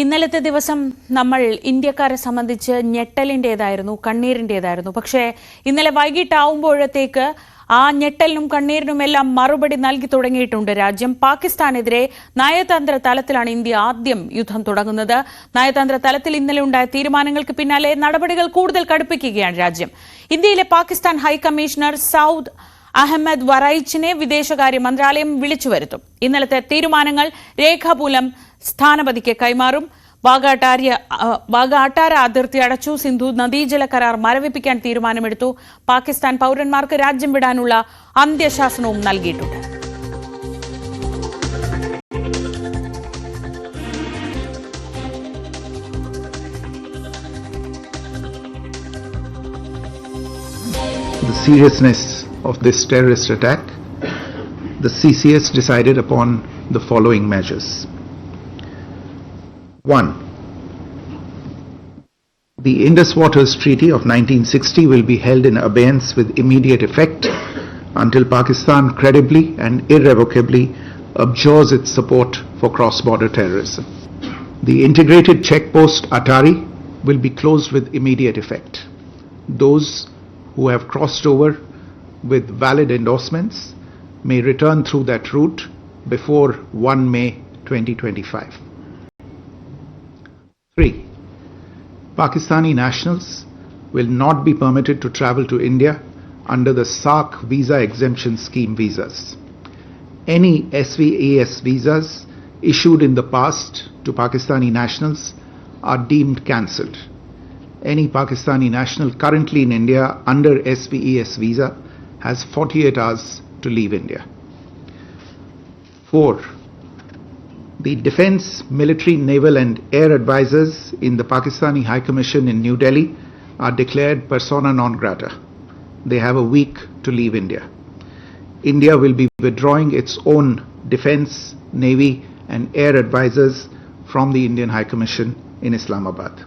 ഇന്നലത്തെ ദിവസം നമ്മൾ ഇന്ത്യക്കാരെ സംബന്ധിച്ച് ഞെട്ടലിന്റെതായിരുന്നു കണ്ണീരിന്റെതായിരുന്നു പക്ഷേ ഇന്നലെ വൈകിട്ടാവുമ്പോഴത്തേക്ക് ആ ഞെട്ടലിനും കണ്ണീരിനും എല്ലാം മറുപടി നൽകി തുടങ്ങിയിട്ടുണ്ട് രാജ്യം. പാകിസ്ഥാനെതിരെ നയതന്ത്ര തലത്തിലാണ് ഇന്ത്യ ആദ്യം യുദ്ധം തുടങ്ങുന്നത്. നയതന്ത്ര തലത്തിൽ ഇന്നലെ ഉണ്ടായ തീരുമാനങ്ങൾക്ക് പിന്നാലെ നടപടികൾ കൂടുതൽ കടുപ്പിക്കുകയാണ് രാജ്യം. ഇന്ത്യയിലെ പാകിസ്ഥാൻ ഹൈക്കമ്മീഷണർ സൌദ് അഹമ്മദ് വറൈച്ചിനെ വിദേശകാര്യ മന്ത്രാലയം വിളിച്ചു വരുത്തും ഇന്നലത്തെ തീരുമാനങ്ങൾ രേഖാമൂലം സ്ഥാനപതിക്ക് കൈമാറും. വാഗാട്ടാര്യ വാഗാട്ടാര അതിർത്തി അടച്ചു. സിന്ധു നദീജല കരാർ മരവിപ്പിക്കാൻ തീരുമാനമെടുത്തു. പാകിസ്ഥാൻ പൌരന്മാർക്ക് രാജ്യം വിടാനുള്ള അന്ത്യശാസനവും നൽകിയിട്ടുണ്ട്. The seriousness of this terrorist attack, the CCS decided upon the following measures. One, the Indus Waters Treaty of 1960 will be held in abeyance with immediate effect until Pakistan credibly and irrevocably abjures its support for cross-border terrorism. The integrated check post Atari will be closed with immediate effect. Those who have crossed over with valid endorsements may return through that route before 1 May 2025. 3. Pakistani nationals will not be permitted to travel to India under the SARC visa exemption scheme visas. Any SVAS visas issued in the past to Pakistani nationals are deemed cancelled. Any Pakistani national currently in India under SVES visa has 48 hours to leave India. 4. The defense, military, naval, and air advisors in the Pakistani High Commission in New Delhi are declared persona non grata. They have a week to leave India. India will be withdrawing its own defense, navy, and air advisors from the Indian High Commission in Islamabad.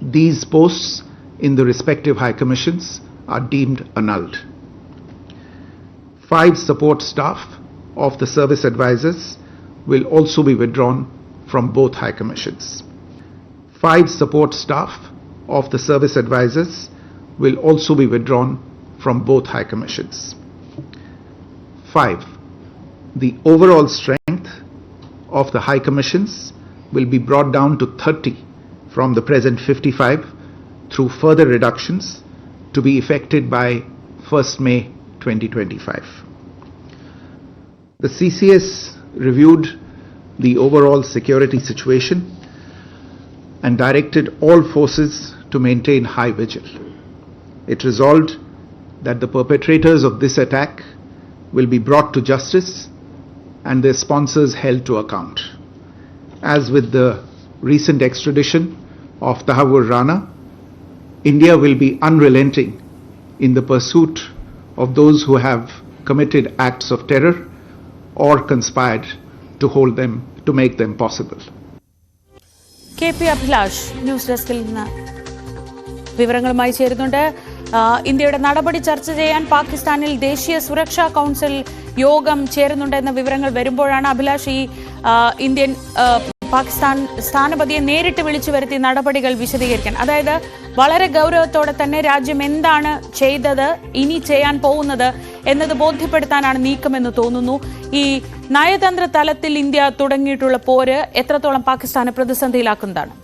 These posts in the respective high commissions are deemed annulled. Five support staff of the service advisors will also be withdrawn from both high commissions. Five support staff of the service advisors will also be withdrawn from both high commissions. 5. The overall strength of the high commissions will be brought down to 30 from the present 55 through further reductions to be effected by 1st May 2025. The CCS reviewed the overall security situation and directed all forces to maintain high vigil. It resolved that the perpetrators of this attack will be brought to justice and their sponsors held to account. As with the recent extradition of Tahawur Rana, India will be unrelenting in the pursuit of those who have committed acts of terror or conspired to hold them, to make them possible. K P Abhilash news ഡെസ്കിൽ നിന്ന് വിവരങ്ങളുമായി ചേരുന്നുണ്ട് ഇന്ത്യയുടെ നടപടി ചർച്ച ചെയ്യാൻ പാകിസ്ഥാനിൽ ദേശീയ സുരക്ഷാ കൗൺസിൽ യോഗം ചേരുന്നുണ്ടെന്ന വിവരങ്ങൾ വരുമ്പോഴാണ് അഭിലാഷ് ഈ ഇന്ത്യൻ പാകിസ്ഥാൻ സ്ഥാനപതിയെ നേരിട്ട് വിളിച്ചു വരുത്തി നടപടികൾ വിശദീകരിക്കാൻ അതായത് വളരെ ഗൗരവത്തോടെ തന്നെ രാജ്യം എന്താണ് ചെയ്തത് ഇനി ചെയ്യാൻ പോകുന്നത് എന്നത് ബോധ്യപ്പെടുത്താനാണ് നീക്കമെന്ന് തോന്നുന്നു. ഈ നയതന്ത്ര തലത്തിൽ ഇന്ത്യ തുടങ്ങിയിട്ടുള്ള പോര് എത്രത്തോളം പാകിസ്ഥാനെ പ്രതിസന്ധിയിലാക്കുന്നതാണ്?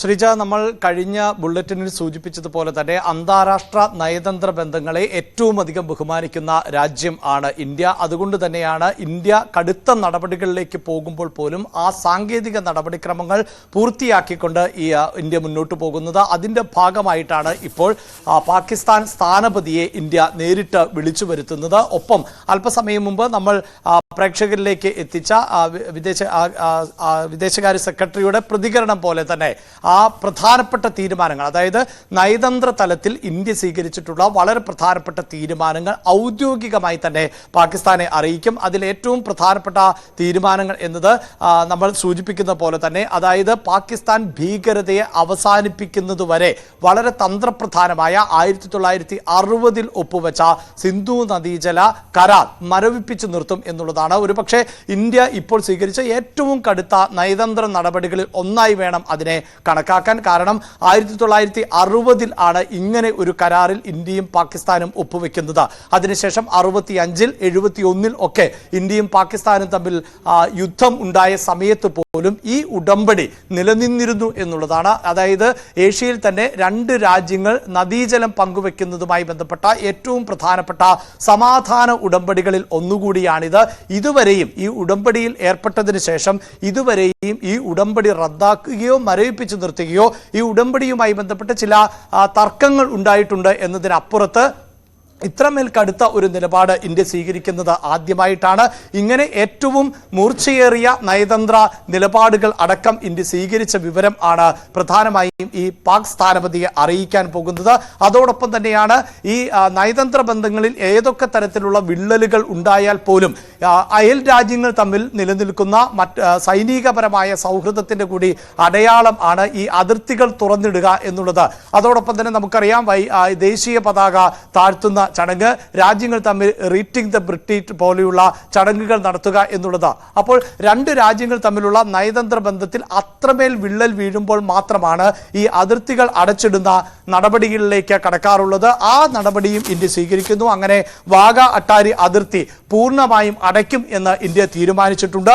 ശ്രീജ നമ്മൾ കഴിഞ്ഞ ബുള്ളറ്റിനിൽ സൂചിപ്പിച്ചതുപോലെ തന്നെ അന്താരാഷ്ട്ര നയതന്ത്ര ബന്ധങ്ങളെ ഏറ്റവും അധികം ബഹുമാനിക്കുന്ന രാജ്യം ആണ് ഇന്ത്യ. അതുകൊണ്ട് തന്നെയാണ് ഇന്ത്യ കടുത്ത നടപടികളിലേക്ക് പോകുമ്പോൾ പോലും ആ സാങ്കേതിക നടപടിക്രമങ്ങൾ പൂർത്തിയാക്കിക്കൊണ്ട് ഈ ഇന്ത്യ മുന്നോട്ട് പോകുന്നത്. അതിന്റെ ഭാഗമായിട്ടാണ് ഇപ്പോൾ പാകിസ്ഥാൻ സ്ഥാനപതിയെ ഇന്ത്യ നേരിട്ട് വിളിച്ചു വരുത്തുന്നത്. ഒപ്പം അല്പസമയം മുമ്പ് നമ്മൾ പ്രേക്ഷകരിലേക്ക് എത്തിച്ച വിദേശ വിദേശകാര്യ സെക്രട്ടറിയുടെ പ്രതികരണം പോലെ തന്നെ ആ പ്രധാനപ്പെട്ട തീരുമാനങ്ങൾ അതായത് നയതന്ത്ര തലത്തിൽ ഇന്ത്യ സ്വീകരിച്ചിട്ടുള്ള വളരെ പ്രധാനപ്പെട്ട തീരുമാനങ്ങൾ ഔദ്യോഗികമായി തന്നെ പാകിസ്ഥാനെ അറിയിക്കും. അതിൽ ഏറ്റവും പ്രധാനപ്പെട്ട തീരുമാനങ്ങൾ എന്നത് നമ്മൾ സൂചിപ്പിക്കുന്ന പോലെ തന്നെ അതായത് പാകിസ്ഥാൻ ഭീകരതയെ അവസാനിപ്പിക്കുന്നതുവരെ വളരെ തന്ത്രപ്രധാനമായ ആയിരത്തി തൊള്ളായിരത്തി അറുപതിൽ ഒപ്പുവെച്ച സിന്ധു നദീജല കരാർ മരവിപ്പിച്ചു നിർത്തും എന്നുള്ളതാണ്. ഒരുപക്ഷെ ഇന്ത്യ ഇപ്പോൾ സ്വീകരിച്ച ഏറ്റവും കടുത്ത നയതന്ത്ര നടപടികളിൽ ഒന്നായി വേണം അതിനെ കണക്കാക്കാൻ കാരണം ആയിരത്തി തൊള്ളായിരത്തി അറുപതിൽ ആണ് ഇങ്ങനെ ഒരു കരാറിൽ ഇന്ത്യയും പാകിസ്ഥാനും ഒപ്പുവെക്കുന്നത്. അതിനുശേഷം അറുപത്തി അഞ്ചിൽ എഴുപത്തി ഒന്നിൽ ഒക്കെ ഇന്ത്യയും പാകിസ്ഥാനും തമ്മിൽ യുദ്ധം ഉണ്ടായ സമയത്ത് പോലും ഈ ഉടമ്പടി നിലനിന്നിരുന്നു എന്നുള്ളതാണ്. അതായത് ഏഷ്യയിൽ തന്നെ രണ്ട് രാജ്യങ്ങൾ നദീജലം പങ്കുവെക്കുന്നതുമായി ബന്ധപ്പെട്ട ഏറ്റവും പ്രധാനപ്പെട്ട സമാധാന ഉടമ്പടികളിൽ ഒന്നുകൂടിയാണിത്. ഇതുവരെയും ഈ ഉടമ്പടിയിൽ ഏർപ്പെട്ടതിന് ശേഷം ഇതുവരെയും ഈ ഉടമ്പടി റദ്ദാക്കുകയോ മരവിപ്പിച്ചു നിർത്തുകയോ ഈ ഉടമ്പടിയുമായി ബന്ധപ്പെട്ട് ചില തർക്കങ്ങൾ ഉണ്ടായിട്ടുണ്ട് എന്നതിനപ്പുറത്ത് ഇത്രമേൽ കടുത്ത ഒരു നിലപാട് ഇന്ത്യ സ്വീകരിക്കുന്നത് ആദ്യമായിട്ടാണ്. ഇങ്ങനെ ഏറ്റവും മൂർച്ചയേറിയ നയതന്ത്ര നിലപാടുകൾ അടക്കം ഇന്ത്യ സ്വീകരിച്ച വിവരം ആണ് പ്രധാനമായും ഈ പാക് സ്ഥാനപതിയെ അറിയിക്കാൻ പോകുന്നത്. അതോടൊപ്പം തന്നെയാണ് ഈ നയതന്ത്ര ബന്ധങ്ങളിൽ ഏതൊക്കെ തരത്തിലുള്ള വിള്ളലുകൾ ഉണ്ടായാൽ പോലും അയൽ രാജ്യങ്ങൾ തമ്മിൽ നിലനിൽക്കുന്ന മറ്റ് സൈനികപരമായ സൗഹൃദത്തിന്റെ കൂടി അടയാളം ആണ് ഈ അതിർത്തികൾ തുറന്നിടുക എന്നുള്ളത്. അതോടൊപ്പം തന്നെ നമുക്കറിയാം വൈ ദേശീയ പതാക താഴ്ത്തുന്ന ചടങ്ങ് രാജ്യങ്ങൾ തമ്മിൽ റീറ്റിംഗ് ദ ബ്രിട്ടീറ്റ് പോലെയുള്ള ചടങ്ങുകൾ നടത്തുക എന്നുള്ളത്. അപ്പോൾ രണ്ട് രാജ്യങ്ങൾ തമ്മിലുള്ള നയതന്ത്ര ബന്ധത്തിൽ അത്രമേൽ വിള്ളൽ വീഴുമ്പോൾ മാത്രമാണ് ഈ അതിർത്തികൾ അടച്ചിടുന്ന നടപടികളിലേക്ക് കടക്കാറുള്ളത്. ആ നടപടിയും ഇന്ത്യ സ്വീകരിക്കുന്നു. അങ്ങനെ വാഗ അട്ടാരി അതിർത്തി പൂർണമായും അടയ്ക്കും എന്ന് ഇന്ത്യ തീരുമാനിച്ചിട്ടുണ്ട്.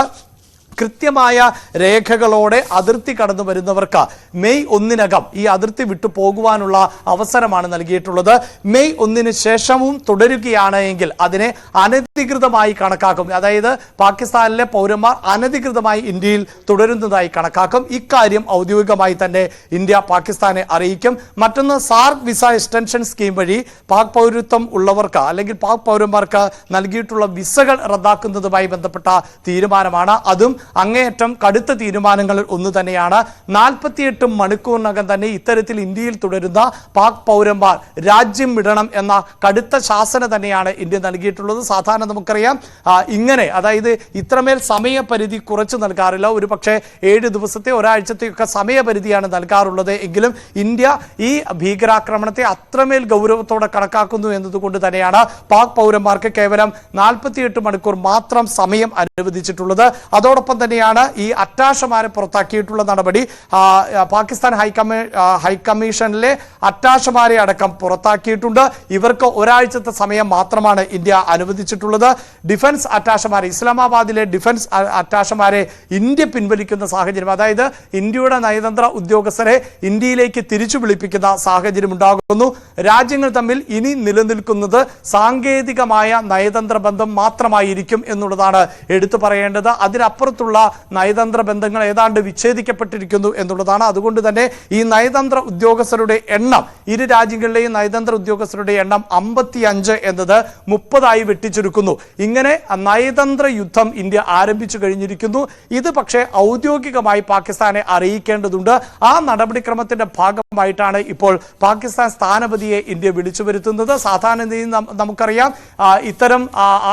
കൃത്യമായ രേഖകളോടെ അതിർത്തി കടന്നു വരുന്നവർക്ക് മെയ് ഒന്നിനകം ഈ അതിർത്തി വിട്ടു പോകുവാനുള്ള അവസരമാണ് നൽകിയിട്ടുള്ളത്. മെയ് ഒന്നിന് ശേഷവും തുടരുകയാണ് എങ്കിൽ അതിനെ അനധികൃതമായി കണക്കാക്കും. അതായത് പാകിസ്ഥാനിലെ പൗരന്മാർ അനധികൃതമായി ഇന്ത്യയിൽ തുടരുന്നതായി കണക്കാക്കും. ഇക്കാര്യം ഔദ്യോഗികമായി തന്നെ ഇന്ത്യ പാകിസ്ഥാനെ അറിയിക്കും. മറ്റൊന്ന് സാർക്ക് വിസ എക്സ്റ്റൻഷൻ സ്കീം വഴി പാക് പൗരത്വം ഉള്ളവർക്ക് അല്ലെങ്കിൽ പാക് പൗരന്മാർക്ക് നൽകിയിട്ടുള്ള വിസകൾ റദ്ദാക്കുന്നതുമായി ബന്ധപ്പെട്ട തീരുമാനമാണ്. അതും അങ്ങേയറ്റം കടുത്ത തീരുമാനങ്ങളിൽ ഒന്ന് തന്നെയാണ്. നാൽപ്പത്തിയെട്ട് മണിക്കൂറിനകം തന്നെ ഇത്തരത്തിൽ ഇന്ത്യയിൽ തുടരുന്ന പാക് പൗരന്മാർ രാജ്യം വിടണം എന്ന കടുത്ത ശാസന തന്നെയാണ് ഇന്ത്യ നൽകിയിട്ടുള്ളത്. സാധാരണ നമുക്കറിയാം ഇങ്ങനെ അതായത് ഇത്രമേൽ സമയപരിധി കുറച്ച് നൽകാറില്ല. ഒരു പക്ഷേ ഏഴ് ദിവസത്തെ ഒരാഴ്ചത്തെയൊക്കെ സമയപരിധിയാണ് നൽകാറുള്ളത്. എങ്കിലും ഇന്ത്യ ഈ ഭീകരാക്രമണത്തെ അത്രമേൽ ഗൗരവത്തോടെ കണക്കാക്കുന്നു എന്നതുകൊണ്ട് തന്നെയാണ് പാക് പൗരന്മാർക്ക് കേവലം നാൽപ്പത്തിയെട്ട് മണിക്കൂർ മാത്രം സമയം അനുവദിച്ചിട്ടുള്ളത്. അതോടൊപ്പം തന്നെയാണ് ഈ അറ്റാഷമാരെ പുറത്താക്കിയിട്ടുള്ള നടപടി. പാകിസ്ഥാൻ ഹൈക്കമ്മീ ഹൈക്കമ്മീഷനിലെ അറ്റാഷമാരെ അടക്കം പുറത്താക്കിയിട്ടുണ്ട്. ഇവർക്ക് ഒരാഴ്ചത്തെ സമയം മാത്രമാണ് ഇന്ത്യ അനുവദിച്ചിട്ടുള്ളത്. ഡിഫൻസ് അറ്റാഷമാരെ ഇസ്ലാമാബാദിലെ ഡിഫൻസ് അറ്റാഷമാരെ ഇന്ത്യ പിൻവലിക്കുന്ന സാഹചര്യം അതായത് ഇന്ത്യയുടെ നയതന്ത്ര ഉദ്യോഗസ്ഥരെ ഇന്ത്യയിലേക്ക് തിരിച്ചു വിളിപ്പിക്കുന്ന സാഹചര്യം ഉണ്ടാകുന്നു. രാജ്യങ്ങൾ തമ്മിൽ ഇനി നിലനിൽക്കുന്നത് സാങ്കേതികമായ നയതന്ത്ര ബന്ധം മാത്രമായിരിക്കും എന്നുള്ളതാണ് എടുത്തു പറയേണ്ടത്. അതിനപ്പുറത്തുള്ള നയതന്ത്ര ബന്ധങ്ങൾ ഏതാണ്ട് വിച്ഛേദിക്കപ്പെട്ടിരിക്കുന്നു എന്നുള്ളതാണ്. അതുകൊണ്ട് തന്നെ ഈ നയതന്ത്ര ഉദ്യോഗസ്ഥരുടെ എണ്ണം ഇരു രാജ്യങ്ങളിലെയും നയതന്ത്ര ഉദ്യോഗസ്ഥരുടെ എണ്ണം അമ്പത്തി അഞ്ച് എന്നത് മുപ്പതായി വെട്ടിച്ചുരുക്കുന്നു. ഇങ്ങനെ നയതന്ത്ര യുദ്ധം ഇന്ത്യ ആരംഭിച്ചു കഴിഞ്ഞിരിക്കുന്നു. ഇത് പക്ഷേ ഔദ്യോഗികമായി പാകിസ്ഥാനെ അറിയിക്കേണ്ടതുണ്ട്. ആ നടപടിക്രമത്തിന്റെ ഭാഗമായിട്ടാണ് ഇപ്പോൾ പാകിസ്ഥാൻ സ്ഥാനപതിയെ ഇന്ത്യ വിളിച്ചു വരുത്തുന്നത് സാധാരണ നമുക്കറിയാം ഇത്തരം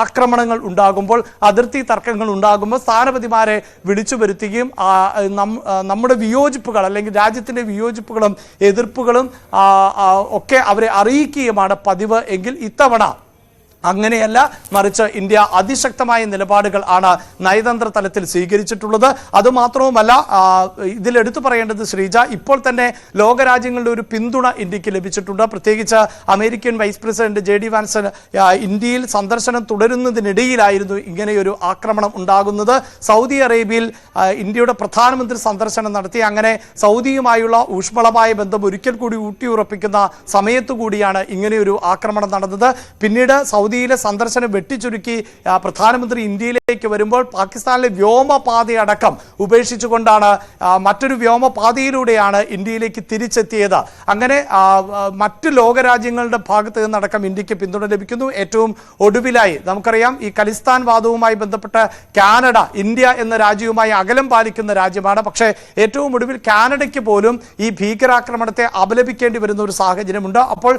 ആക്രമണങ്ങൾ ഉണ്ടാകുമ്പോൾ അതിർത്തി തർക്കങ്ങൾ ഉണ്ടാകുമ്പോൾ സ്ഥാനപതിമാരെ വിളിച്ചു വരുത്തുകയും നമ്മുടെ വിയോജിപ്പുകൾ അല്ലെങ്കിൽ രാജ്യത്തിന്റെ വിയോജിപ്പുകളും എതിർപ്പുകളും ഒക്കെ അവരെ അറിയിക്കുകയുമാണ് പതിവ് എങ്കിൽ ഇത്തവണ അങ്ങനെയല്ല മറിച്ച് ഇന്ത്യ അതിശക്തമായ നിലപാടുകൾ ആണ് നയതന്ത്ര തലത്തിൽ സ്വീകരിച്ചിട്ടുള്ളത്. അതുമാത്രവുമല്ല ഇതിലെടുത്തു പറയേണ്ടത് ശ്രീജ ഇപ്പോൾ തന്നെ ലോകരാജ്യങ്ങളുടെ ഒരു പിന്തുണ ഇന്ത്യയ്ക്ക് ലഭിച്ചിട്ടുണ്ട്. പ്രത്യേകിച്ച് American vice president J D വാൻസൺ ഇന്ത്യയിൽ സന്ദർശനം തുടരുന്നതിനിടയിലായിരുന്നു ഇങ്ങനെയൊരു ആക്രമണം ഉണ്ടാകുന്നത്. സൗദി അറേബ്യയിൽ ഇന്ത്യയുടെ പ്രധാനമന്ത്രി സന്ദർശനം നടത്തി. അങ്ങനെ സൗദിയുമായുള്ള ഊഷ്മളമായ ബന്ധം ഒരിക്കൽ കൂടി ഊട്ടിയുറപ്പിക്കുന്ന സമയത്തു കൂടിയാണ് ഇങ്ങനെയൊരു ആക്രമണം നടന്നത്. പിന്നീട് സൗദി സൗദിയിലെ സന്ദർശനം വെട്ടിച്ചുരുക്കി പ്രധാനമന്ത്രി ഇന്ത്യയിലേക്ക് വരുമ്പോൾ പാകിസ്ഥാനിലെ വ്യോമപാതയടക്കം ഉപേക്ഷിച്ചുകൊണ്ടാണ് മറ്റൊരു വ്യോമപാതയിലൂടെയാണ് ഇന്ത്യയിലേക്ക് തിരിച്ചെത്തിയത്. അങ്ങനെ മറ്റ് ലോകരാജ്യങ്ങളുടെ ഭാഗത്ത് നിന്നടക്കം ഇന്ത്യയ്ക്ക് പിന്തുണ ലഭിക്കുന്നു. ഏറ്റവും ഒടുവിലായി നമുക്കറിയാം ഈ ഖലിസ്ഥാൻ വാദവുമായി ബന്ധപ്പെട്ട് കാനഡ ഇന്ത്യ എന്ന രാജ്യവുമായി അകലം പാലിക്കുന്ന രാജ്യമാണ്. പക്ഷേ ഏറ്റവും ഒടുവിൽ കാനഡയ്ക്ക് പോലും ഈ ഭീകരാക്രമണത്തെ അപലപിക്കേണ്ടി വരുന്ന ഒരു സാഹചര്യമുണ്ട്. അപ്പോൾ